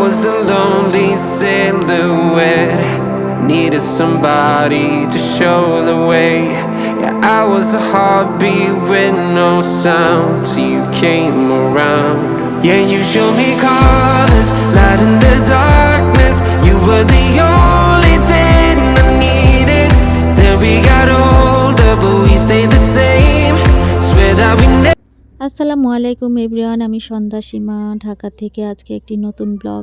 was a lonely silhouette. Needed somebody to show the way. Yeah, I was a heartbeat with no sound till you came around. Yeah, you showed me colors, আসসালামু আলাইকুম everyone, আমি সন্ধ্যা সীমা, ঢাকা থেকে আজকে একটি নতুন blog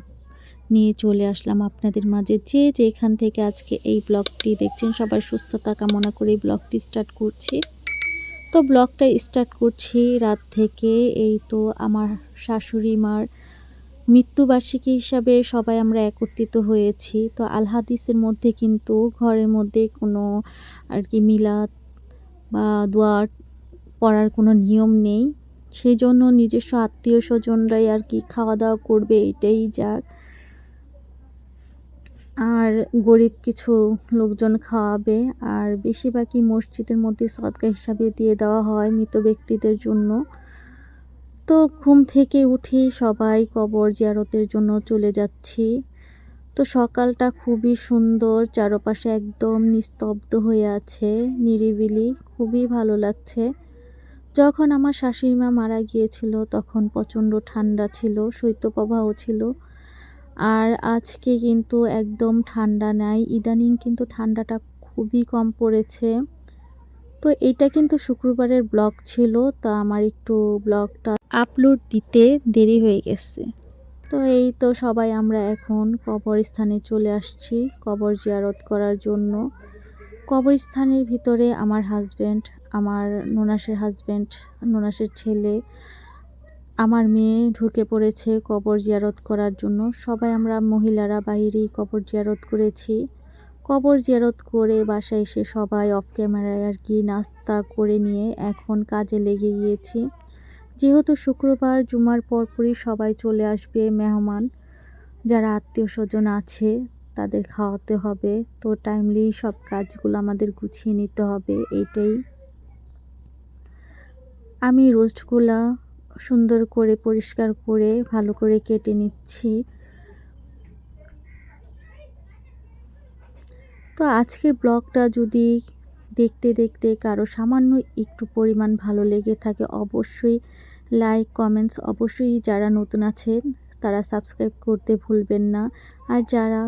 নিয়ে চলে আসলাম আপনাদের মাঝে। যে যেখান থেকে আজকে এই ব্লগটি দেখছেন, সবার সুস্থতা কামনা করে এই ব্লগটি স্টার্ট করছি। তো ব্লগটা স্টার্ট করছি রাত থেকে, এই তো আমার শাশুড়ি মার মৃত্যুবার্ষিকী হিসাবে সবাই আমরা একত্রিত হয়েছি। তো আলহাদিসের মধ্যে কিন্তু ঘরের মধ্যে কোনো আর কি মিলাদ বা দোয়ার পড়ার কোনো নিয়ম নেই। সেই জন্য নিজস্ব আত্মীয় স্বজনরাই আর কি খাওয়া দাওয়া করবে, এটাই যাক। আর গরিব কিছু লোকজন খাওয়াবে, আর বেশিরভাগই মসজিদের মধ্যে সদকা হিসাবে দিয়ে দেওয়া হয় মৃত ব্যক্তিদের জন্য। তো ঘুম থেকে উঠে সবাই কবর জিয়ারতের জন্য চলে যাচ্ছি। তো সকালটা খুবই সুন্দর, চারপাশে একদম নিস্তব্ধ হয়ে আছে, নিরিবিলি, খুবই ভালো লাগছে। যখন আমার শাশুড়ি মা মারা গিয়েছিল, তখন প্রচণ্ড ঠান্ডা ছিল, শৈত্যপ্রবাহ ছিল। আর আজকে কিন্তু একদম ঠান্ডা নাই। ইদানিং কিন্তু ঠান্ডাটা খুবই কম পড়েছে। তো এটা কিন্তু শুক্রবারের ব্লগ ছিল, তা আমার একটু ব্লগটা আপলোড দিতে দেরি হয়ে গেছে। তো এই তো সবাই আমরা এখন কবরস্থানে চলে আসছি, কবর জিয়ারত করার জন্য। কবরস্থানের ভিতরে আমার হাজব্যান্ড আমার নোনাসের হাজব্যান্ড নোনাসের ছেলে, আমার মেয়ে ঢুকে পড়েছে কবর জিয়ারত করার জন্য। সবাই আমরা মহিলারা বাইরেই কবর জিয়ারত করেছি। কবর জিয়ারত করে বাসায় এসে সবাই অফ ক্যামেরায় আর কি নাস্তা করে নিয়ে এখন কাজে লেগে গিয়েছি। যেহেতু শুক্রবার, জুমার পরপরই সবাই চলে আসবে মেহমান। যারা আত্মীয় স্বজন আছে, তাদের খাওয়াতে হবে। তো টাইমলি সব কাজগুলো আমাদের গুছিয়ে নিতে হবে, এইটাই। আমি রোস্টগুলা সুন্দর করে, পরিষ্কার করে, ভালো করে কেটে নিচ্ছি। তো আজকের ব্লগটা যদি দেখতে দেখতে কারও সামান্য একটু পরিমাণ ভালো লেগে থাকে, অবশ্যই লাইক, কমেন্টস, অবশ্যই যারা নতুন আছেন তারা সাবস্ক্রাইব করতে ভুলবেন না। আর যারা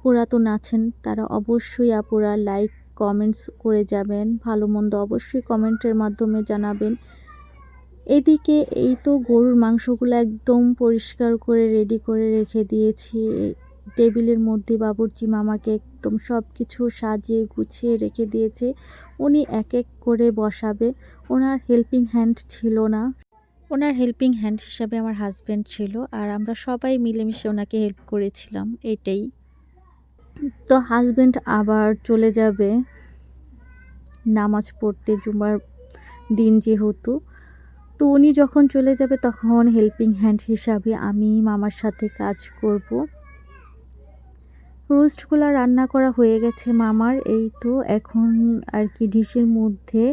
পুরাতন আছেন তারা অবশ্যই আপুরা লাইক কমেন্টস করে যাবেন। ভালো মন্দ অবশ্যই কমেন্টের মাধ্যমে জানাবেন। এদিকে এই তো গরুর মাংসগুলো একদম পরিষ্কার করে রেডি করে রেখে দিয়েছি। টেবিলের মধ্যে বাবুর্চি মামাকে একদম সব কিছু সাজিয়ে গুছিয়ে রেখে দিয়েছে। উনি এক এক করে বসাবে। ওনার হেল্পিং হ্যান্ড ছিল না। ওনার হেল্পিং হ্যান্ড হিসাবে আমার হাজব্যান্ড ছিল। আর আমরা সবাই মিলেমিশে ওনাকে হেল্প করেছিলাম। এটাই। তো হাজব্যান্ড আবার চলে যাবে। নামাজ পড়তে জুমার দিন যেহেতু। তো উনি যখন চলে যাবে তখন হেল্পিং হ্যান্ড হিসাবে আমি মামার সাথে কাজ করব। রোস্টগুলো রান্না করা হয়ে গেছে মামার। এই তো এখন আর কি ডিশের মধ্যে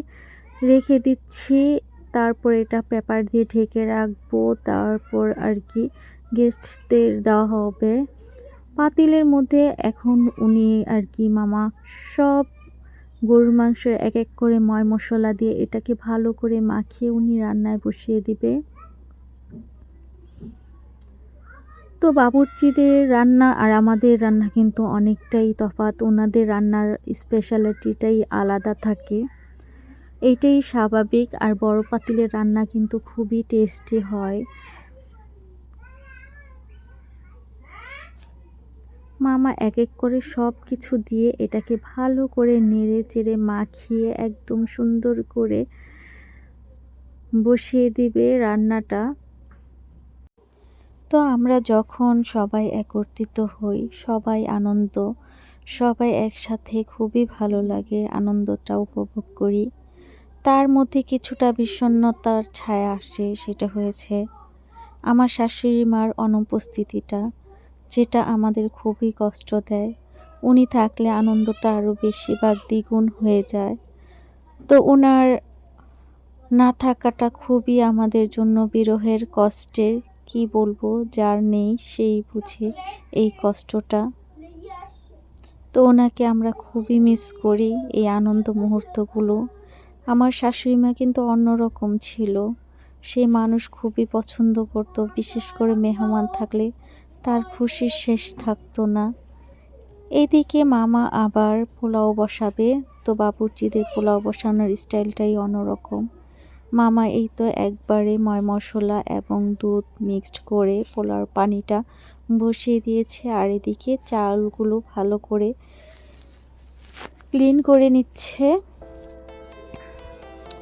রেখে দিচ্ছি। তারপর এটা পেপার দিয়ে ঢেকে রাখব। তারপর আর কি গেস্টদের দেওয়া হবে। পাতিলের মধ্যে এখন উনি আর কি মামা সব গরুর মাংসের এক এক করে ময় মশলা দিয়ে এটাকে ভালো করে মাখিয়ে উনি রান্নায় বসিয়ে দিবে। তো বাবুর্চিদের রান্না আর আমাদের রান্না কিন্তু অনেকটাই তফাৎ। ওনাদের রান্নার স্পেশালিটিটাই আলাদা থাকে। এইটাই স্বাভাবিক। আর বড় পাতিলের রান্না কিন্তু খুবই টেস্টি হয়। মামা এক এক করে সব কিছু দিয়ে এটাকে ভালো করে নেড়ে চেড়ে মাখিয়ে একদম সুন্দর করে বসিয়ে দিবে রান্নাটা। তো আমরা যখন সবাই একত্রিত হই, সবাই আনন্দ, সবাই একসাথে খুবই ভালো লাগে আনন্দটা উপভোগ করি। তার মধ্যে কিছুটা বিষণ্ণতার ছায়া আসে, সেটা হয়েছে আমার শাশুড়ি মার অনুপস্থিতিটা। যেটা আমাদের খুবই কষ্ট দেয়। উনি থাকলে আনন্দটা আরও বেশিরভাগ দ্বিগুণ হয়ে যায়। তো ওনার না থাকাটা খুবই আমাদের জন্য বিরহের কষ্টের কি বলব, যার নেই সেই বুঝে এই কষ্টটা। তো ওনাকে আমরা খুবই মিস করি এই আনন্দ মুহূর্তগুলো। আমার শাশুড়ি মা কিন্তু অন্যরকম ছিল। সে মানুষ খুবই পছন্দ করত, বিশেষ করে মেহমান থাকলে তার খুশির শেষ থাকতো না। এদিকে মামা আবার পোলাও বসাবে, তো বাবুর্চিদের পোলাও বসানোর স্টাইলটাই অন্যরকম। মামা এই তো একবারে ময় মশলা এবং দুধ মিক্সড করে পোলাওর পানিটা বসিয়ে দিয়েছে, আর এদিকে চালগুলো ভালো করে ক্লিন করে নিচ্ছে।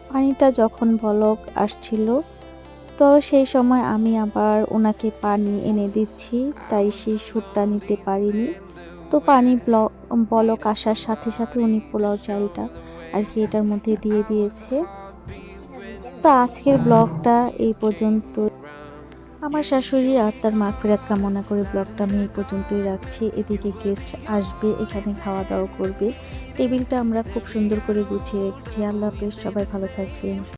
পানিটা যখন বলক আসছিল তো সেই সময় আমি আবার ওনাকে পানি এনে দিচ্ছি, তাই সেই সুরটা নিতে পারিনি। তো পানি ব্লক বলক আসার সাথে সাথে উনি পোলাও চালটা আর কি এটার মধ্যে দিয়ে দিয়েছে। তো আজকের ব্লগটা এই পর্যন্ত। আমার শাশুড়ি আর তার মাফিরাত কামনা করে ব্লগটা আমি এই পর্যন্তই রাখছি। এদিকে গেস্ট আসবে, এখানে খাওয়া দাওয়া করবে। টেবিলটা আমরা খুব সুন্দর করে গুছিয়ে রেখেছি। আল্লাহ হাফেজ, সবাই ভালো থাকবেন।